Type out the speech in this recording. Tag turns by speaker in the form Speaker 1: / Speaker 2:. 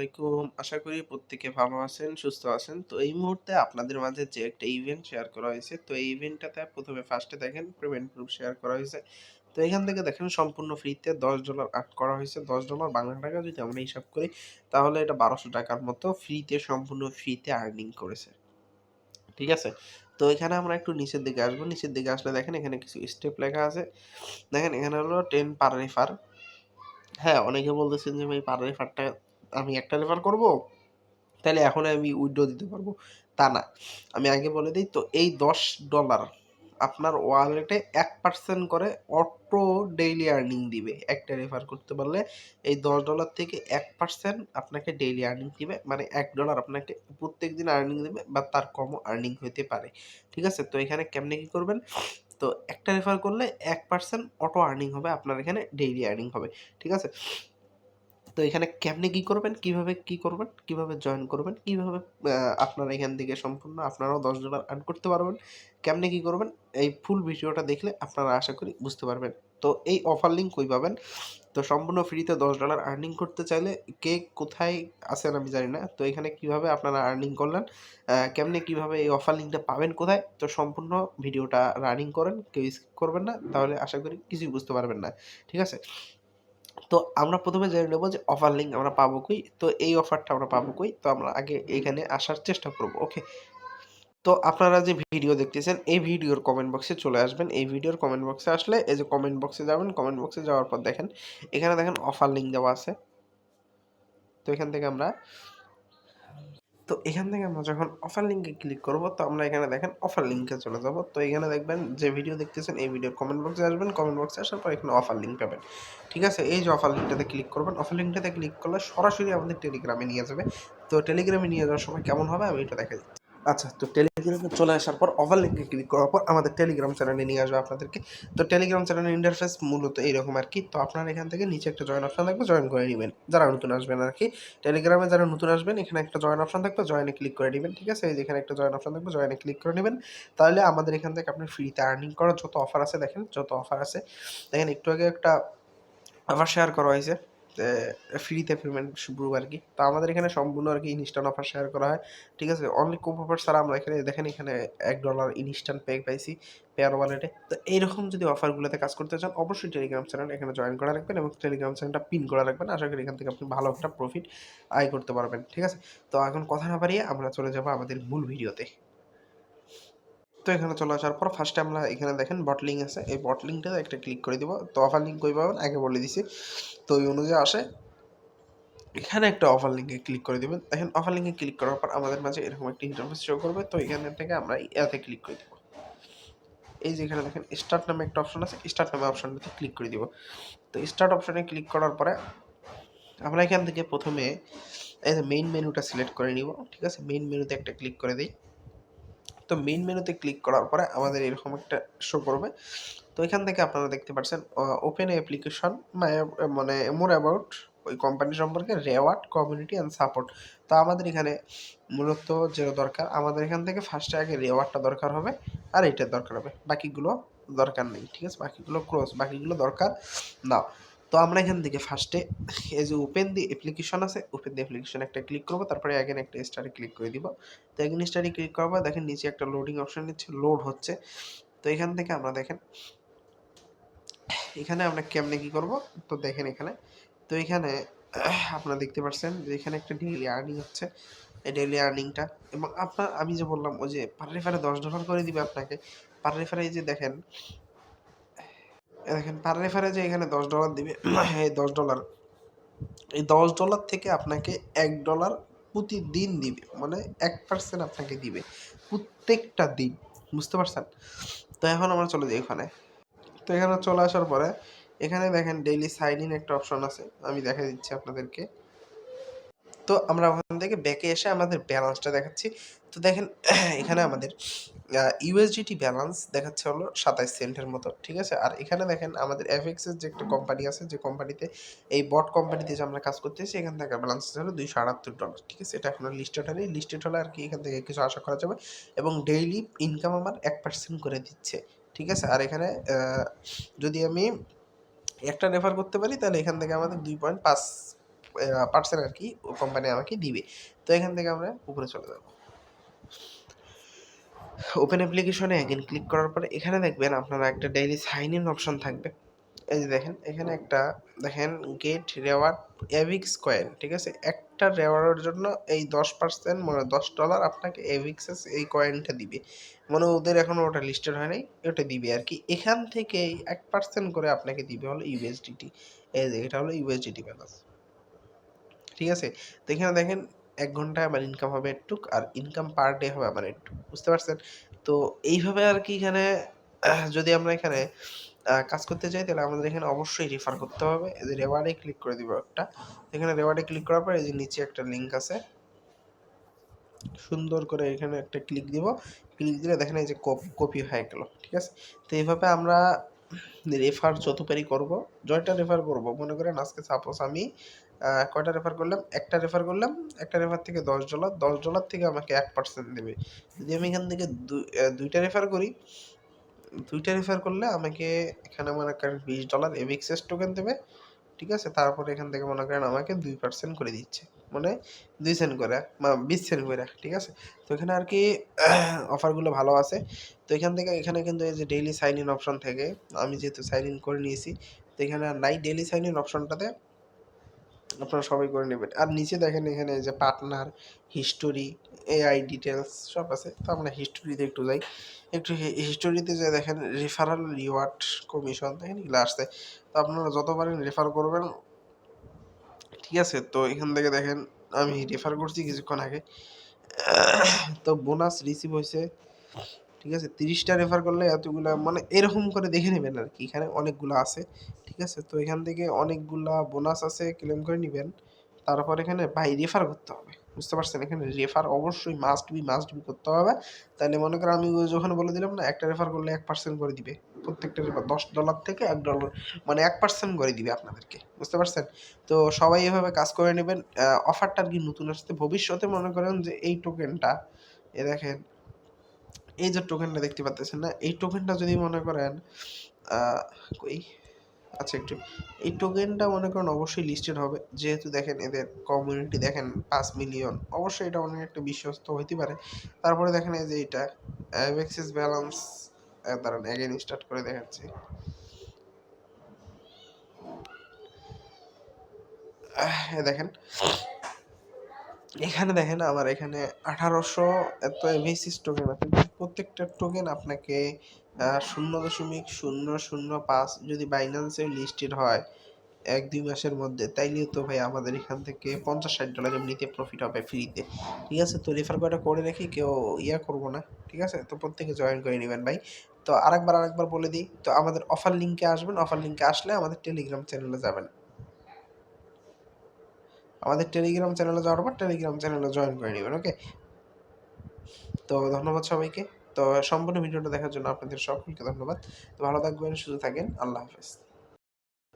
Speaker 1: আলাইকুম। আশা করি প্রত্যেকে ভালো আছেন, সুস্থ আছেন। তো এই মুহূর্তে আপনাদের মাঝে যে একটা ইভেন্ট শেয়ার করা হয়েছে, তো এই ইভেন্টটাতে প্রথমে ফার্স্টে দেখেন পেমেন্ট প্রুফ শেয়ার করা হয়েছে। তো এখান থেকে দেখেন সম্পূর্ণ ফ্রিতে $10 আর্ন করা হয়েছে। $10 বাংলা টাকা যদি আমরা হিসাব করি তাহলে এটা বারোশো টাকার মতো ফ্রিতে সম্পূর্ণ ফ্রিতে আর্নিং করেছে। ঠিক আছে? তো এখানে আমরা একটু নিচের দিকে আসব। নিচের দিকে আসলে দেখেন এখানে কিছু স্টেপ লেখা আছে। দেখেন এখানে হলো টেন পার রেফার। হ্যাঁ, অনেকে বলতেছেন যে ভাই পার রেফারটা আমি একটা রেফার করব? তাহলে এখন আমি উইথড্র দিতে পারব। তা না। আমি আগে বলে দিই, তো এই $10 আপনার ওয়ালেটে এক পার্সেন্ট করে অটো ডেইলি আর্নিং দিবে। একটা রেফার করতে পারলে এই $10 থেকে এক পার্সেন্ট আপনাকে ডেইলি আর্নিং দিবে। মানে এক ডলার আপনাকে প্রত্যেক দিন আর্নিং দিবে বা তার কমও আর্নিং হইতে পারে। ঠিক আছে? তো এখানে কেমনে কী করবেন? তো একটা রেফার করলে এক পার্সেন্ট অটো আর্নিং হবে, আপনার এখানে ডেইলি আর্নিং হবে। ঠিক আছে? তো এখানে কেমনে কি করবেন? কীভাবে কি করবেন? কীভাবে জয়েন করবেন? কীভাবে আপনারা এখান থেকে সম্পূর্ণ আপনারাও $10 আর্ন করতে পারবেন? কেমনে কি করবেন? এই ফুল ভিডিওটা দেখলে আপনারা আশা করি বুঝতে পারবেন। তো এই অফার লিঙ্ক কই পাবেন? তো সম্পূর্ণ ফ্রিতে $10 আর্নিং করতে চাইলে কে কোথায় আছেন আমি জানি না। তো এখানে কীভাবে আপনারা আর্নিং করলেন? কেমনে কীভাবে এই অফার লিঙ্কটা পাবেন কোথায়? তো সম্পূর্ণ ভিডিওটা রানিং করেন। কেউ স্কিপ করবেন না। তাহলে আশা করি কিছুই বুঝতে পারবেন না। ঠিক আছে? তো আমরা ১ম এ জেনে নেব যে অফার লিঙ্ক আমরা পাবো কই? তো এই অফারটা আমরা পাবো কই? তো আমরা আগে এখানে আসার চেষ্টা করব। ওকে? তো আপনারা যে ভিডিও দেখতেছেন, এই ভিডিওর কমেন্ট বক্সে চলে আসবেন। এই ভিডিওর কমেন্ট বক্সে আসলে এই যে কমেন্ট বক্সে যাবেন। কমেন্ট বক্সে যাওয়ার পর দেখেন, এখানে দেখেন অফার লিঙ্ক দেওয়া আছে। তো এখান থেকে আমরা তো এখান থেকে আমরা যখন অফার লিঙ্কে ক্লিক করব, তো আমরা এখানে দেখেন অফার লিঙ্কে চলে যাব। তো এখানে দেখবেন যে ভিডিও দেখতেছেন, এই ভিডিও কমেন্ট বক্সে আসবেন। কমেন্ট বক্সে আসার পর এখানে অফার লিঙ্ক পাবেন। ঠিক আছে? এই যে অফার লিঙ্কটাতে ক্লিক করবেন। অফার লিঙ্কটাতে ক্লিক করলে সরাসরি আমাদের টেলিগ্রামে নিয়ে যাবে। তো টেলিগ্রামে নিয়ে যাওয়ার সময় কেমন হবে আমি এটা দেখা। আচ্ছা তো টেলিগ্রামে চলে আসার পর অফার লিঙ্কে ক্লিক করার পর, আমাদের টেলিগ্রাম চ্যানেলে নিয়ে আসবে আপনাদেরকে। তো টেলিগ্রাম চ্যানেলের ইন্টারফেস মূলত এইরকম আর কি তো আপনারা এখান থেকে নিচে একটা জয়েন অপশন থাকবে জয়েন করে নেবেন যারা নতুন আসবেন আর কি টেলিগ্রামে যারা নতুন আসবেন, এখানে একটা জয়েন অপশন থাকবে জয়েনে ক্লিক করে নিবেন। ঠিক আছে? এই যে এখানে একটা জয়েন অপশন থাকবে জয়েনে ক্লিক করে নেবেন তাহলে আমাদের এখান থেকে আপনি ফ্রিতে আর্নিং করার যত অফার আছে, দেখেন, যত অফার আছে। দেখেন, একটু আগে একটা আবার শেয়ার করা হয়েছে। ফ্রিতে পেমেন্ট শুরু আরকি। তো আমাদের এখানে সম্পূর্ণ আর কি ইনস্ট্যান্ট অফার শেয়ার করা হয়। ঠিক আছে? অনলি কোপ অফার ছাড়া আমরা এখানে, দেখেন এখানে এক ডলার ইনস্ট্যান্ট পে পাইছি পেয়ার ওয়ালেটে। তো এইরকম যদি অফারগুলোতে কাজ করতে চান, অবশ্যই টেলিগ্রাম চ্যানেল এখানে জয়েন করা রাখবেন এবং টেলিগ্রাম চ্যানেলটা পিন করা রাখবেন। আশা করি এখান থেকে আপনি ভালো একটা প্রফিট আয় করতে পারবেন। ঠিক আছে? তো এখন কথা না বাড়িয়ে আমরা চলে যাব আমাদের মূল ভিডিওতে। এখানে চলে আসার পর ফার্স্টে আমরা এখানে দেখেন বট লিঙ্ক আছে। এই বট লিঙ্কটাতে একটা ক্লিক করে দিব। তো অফার লিঙ্ক কই পাবেন? আগে বলে দিছি। তো ওই অনুযায়ী আসে এখানে একটা অফার লিঙ্কে ক্লিক করে দিবেন। দেখেন অফার লিঙ্কে ক্লিক করার পর আমাদের মাঝে এরকম একটা ইন্টারফেস শো করবে। তো এখান থেকে আমরা এতে ক্লিক করে দেবো এই যে এখানে দেখেন স্টার্ট নামে একটা অপশন আছে। স্টার্ট নামে অপশনটাতে ক্লিক করে দিব। তো স্টার্ট অপশনে ক্লিক করার পরে আমরা এখান থেকে প্রথমে এই যে মেইন মেনুটা সিলেক্ট করে নিব। ঠিক আছে? মেইন মেনুতে একটা ক্লিক করে দেই। তো মেন মেনুতে ক্লিক করার পরে আমাদের এরকম একটা শো করবে। তো এখান থেকে আপনারা দেখতে পাচ্ছেন ওপেন অ্যাপ্লিকেশন মানে মোর অ্যাবাউট ওই কোম্পানি সম্পর্কে রেওয়ার্ড, কমিউনিটি অ্যান্ড সাপোর্ট। তো আমাদের এখানে মূলত যেটা দরকার আমাদের এখান থেকে ফার্স্টে আগে রেওয়ার্ডটা দরকার হবে আর এটা দরকার হবে। বাকিগুলো দরকার নেই। ঠিক আছে? বাকিগুলো ক্লোজ বাকিগুলো দরকার নাও। তো আমরা এখান থেকে ফার্স্টে এই যে ওপেন দি অ্যাপ্লিকেশন আছে, ওপেন দি অ্যাপ্লিকেশন একটা ক্লিক করব। তারপরে এগেইন একটা স্টারে ক্লিক করে দিব। তো এগেইন স্টারে ক্লিক পর দেখেন নিচে একটা লোডিং অপশন নিচ্ছে, লোড হচ্ছে। তো এখান থেকে আমরা দেখেন এখানে আমরা কেমনে কি করব? তো দেখেন এখানে। তো এখানে আপনারা দেখতে পাচ্ছেন যে এখানে একটা ডেইলি আর্নিং হচ্ছে। এই ডেইলি আর্নিংটা এবং আপনার আমি যে বললাম ওই যে পার রেফারে $10 করে দিবে আপনাকে। পার রেফারে এই যে দেখেন দেখেন পার রেফারে যে এখানে $10 দিবে, এই $10 এই $10 থেকে আপনাকে $1 প্রতিদিন দিবে। মানে এক পার্সেন্ট আপনাকে দিবে। প্রত্যেকটা দিন। বুঝতে পারছেন? তো এখন আমরা চলে যাই এখানে তো এখানে চলে আসার পরে, এখানে দেখেন ডেইলি সাইন ইন একটা অপশন আছে। আমি দেখে দিচ্ছি আপনাদেরকে। তো আমরা ওখান থেকে ব্যাকে এসে আমাদের ব্যালেন্সটা দেখাচ্ছি। তো দেখেন, এখানে আমাদের USDT ব্যালেন্স দেখাচ্ছে হলো ২৭ সেন্টের মতো। ঠিক আছে? আর এখানে দেখেন, আমাদের এর যে একটা কোম্পানি আছে, যে কোম্পানিতে এই বট কোম্পানিতে যে আমরা কাজ করতেছি, এখান থেকে ব্যালেন্স আছে দুইশো $২৭৮ ঠিক আছে? এটা এখনও লিস্টেড হয়নি। লিস্টেড হলে আর কি এখান থেকে কিছু আশা করা যাবে এবং ডেইলি ইনকাম আমার এক পার্সেন্ট করে দিচ্ছে। ঠিক আছে? আর এখানে যদি আমি একটা রেফার করতে পারি, তাহলে এখান থেকে আমাদের ২.৫ পার্সেন্ট আর কি কোম্পানি আমাকে দিবে। তো এখান থেকে আমরা উপরে চলে যাব। ওপেন অ্যাপ্লিকেশনে অ্যাগেন ক্লিক করার পরে এখানে দেখবেন আপনারা একটা ডেইলি সাইন ইন অপশন থাকবে। এই যে দেখেন, এখানে একটা, দেখেন গেট রেওয়ার্ড এভিক্স কয়েন ঠিক আছে? একটা রেওয়ার্ডের জন্য এই দশ পার্সেন্ট মানে দশ ডলার আপনাকে এভিক্সেস এই কয়েনটা দিবে। মানে ওদের এখনও ওটা লিস্টেড হয় নাই, ওটা দিবে আর কি। এখান থেকে এক পার্সেন্ট করে আপনাকে দিবে হলো ইউএসডিটি এই যে, এটা হলো ইউএসডিটি ব্যালেন্স ঠিক আছে? তো এখানে দেখেন এক ঘন্টায় আমার ইনকাম হবে একটুক আর ইনকাম পার ডে হবে আমার একটু বুঝতে পারছেন? তো এইভাবে আর কি এখানে, যদি আমরা এখানে কাজ করতে চাই তাহলে আমাদের এখানে অবশ্যই রেফার করতে হবে। এই যে রেওয়ার্ডে ক্লিক করে দিব একটা। এখানে রেওয়ার্ডে ক্লিক করার পর এই যে নিচে একটা লিঙ্ক আছে। সুন্দর করে এখানে একটা ক্লিক দিব। ক্লিক দিলে দেখেন এই যে কপি হয়ে গেল, ঠিক আছে? তো এইভাবে আমরা রেফার যত পারি করব জয়টা রেফার করব, মনে করেন আজকে সাপোজ আমি কয়টা রেফার করলাম? একটা রেফার করলাম, একটা রেফার থেকে দশ ডলার দশ ডলার থেকে আমাকে এক পার্সেন্ট দেবে। যদি আমি এখান থেকে দুইটা রেফার করি, দুইটা রেফার করলে আমাকে এখানে মনে করেন বিশ ডলার এভিক্সেস টোকেন দেবে, ঠিক আছে? তারপরে এখান থেকে মনে করেন আমাকে দুই পার্সেন্ট করে দিচ্ছে। মানে দুই সেন্ট করে বা বিশ সেন্ট করে, ঠিক আছে? তো এখানে আর কি অফারগুলো ভালো আছে। তো এখান থেকে, এখানে কিন্তু এই যে ডেইলি সাইন ইন অপশন থেকে, আমি যেহেতু সাইন ইন করে নিয়েছি, তো এখানে নাই ডেইলি সাইন ইন অপশনটাতে আপনারা সবাই করে নেবেন। আর নিচে দেখেন এখানে যে পার্টনার হিস্টোরি এআই ডিটেলস সব আছে। তো আমরা হিস্টোরিতে একটু যাই। একটু হিস্টোরিতে যে দেখেন রেফারাল রিওয়ার্ড কমিশন দেখেন এগুলো আসছে। তো আপনারা যত পারেন রেফার করবেন, ঠিক আছে? তো এখান থেকে দেখেন, আমি রেফার করছি কিছুক্ষণ আগে। তো বোনাস রিসিভ হয়েছে ঠিক আছে? তিরিশটা রেফার করলে এতগুলা মানে এরকম করে দেখে নেবেন আর কি। এখানে অনেকগুলো আছে, ঠিক আছে? তো এখান থেকে অনেকগুলা বোনাস আছে ক্লেম করে নেবেন। তারপর এখানে বাই রেফার করতে হবে। বুঝতে পারছেন? এখানে রেফার অবশ্যই মাস্ট বি মাস্ট বি করতে হবে। তাহলে মনে করেন আমি যখন বলে দিলাম না, একটা রেফার করলে এক পার্সেন্ট করে দিবে। প্রত্যেকটা রেফার দশ ডলার থেকে এক ডলার মানে এক পার্সেন্ট করে দিবে আপনাদেরকে। বুঝতে পারছেন? তো সবাই এভাবে কাজ করে নেবেন। অফারটা আর কি নতুন আসতে ভবিষ্যতে মনে করেন যে এই টোকেনটা এ দেখেন এই যে টোকেনটা দেখতে পাচ্ছেন না, এই টোকেনটা যদি মনে করেন কই? আচ্ছা একটু, এই টোকেনটা মনে করেন অবশ্যই লিস্টেড হবে। যেহেতু দেখেন এদের কমিউনিটি দেখেন পাঁচ মিলিয়ন অবশ্যই এটা অনেক একটা বিশ্বস্ত হইতে পারে। তারপরে দেখেন এই যে এটা অ্যাভেক্সিস ব্যালেন্স দাঁড়ান অ্যাগেন স্টার্ট করে দেখাচ্ছি। দেখেন, এখানে দেখেন আমার এখানে আঠারোশো এত এভিসিস টোকেন আছে। প্রত্যেকটা টোকেন আপনাকে শূন্য দশমিক শূন্য শূন্য পাঁচ যদি বাইন্যান্সে লিস্টেড হয়, এক দুই মাসের মধ্যে তাইলে তো ভাই আমাদের এখান থেকে পঞ্চাশ ষাট ডলার এমনিতে প্রফিট হবে ফ্রিতে ঠিক আছে? তো রেফার কয়টা করে রেখে কেউ ইয়া করব না, ঠিক আছে? তো প্রত্যেকে জয়েন করে নেবেন ভাই। তো আরেকবার আরেকবার বলে দিই, তো আমাদের অফার লিঙ্কে আসবেন অফার লিঙ্কে আসলে আমাদের টেলিগ্রাম চ্যানেলে যাবেন। আমাদের টেলিগ্রাম চ্যানেলে যাওয়ার পর টেলিগ্রাম চ্যানেলে জয়েন করে নেবেন ওকে তো ধন্যবাদ সবাইকে। তো সম্পূর্ণ ভিডিওটা দেখার জন্য আপনাদের সকলকে ধন্যবাদ। তো ভালো থাকবেন, সুস্থ থাকেন। আল্লাহ হাফেজ।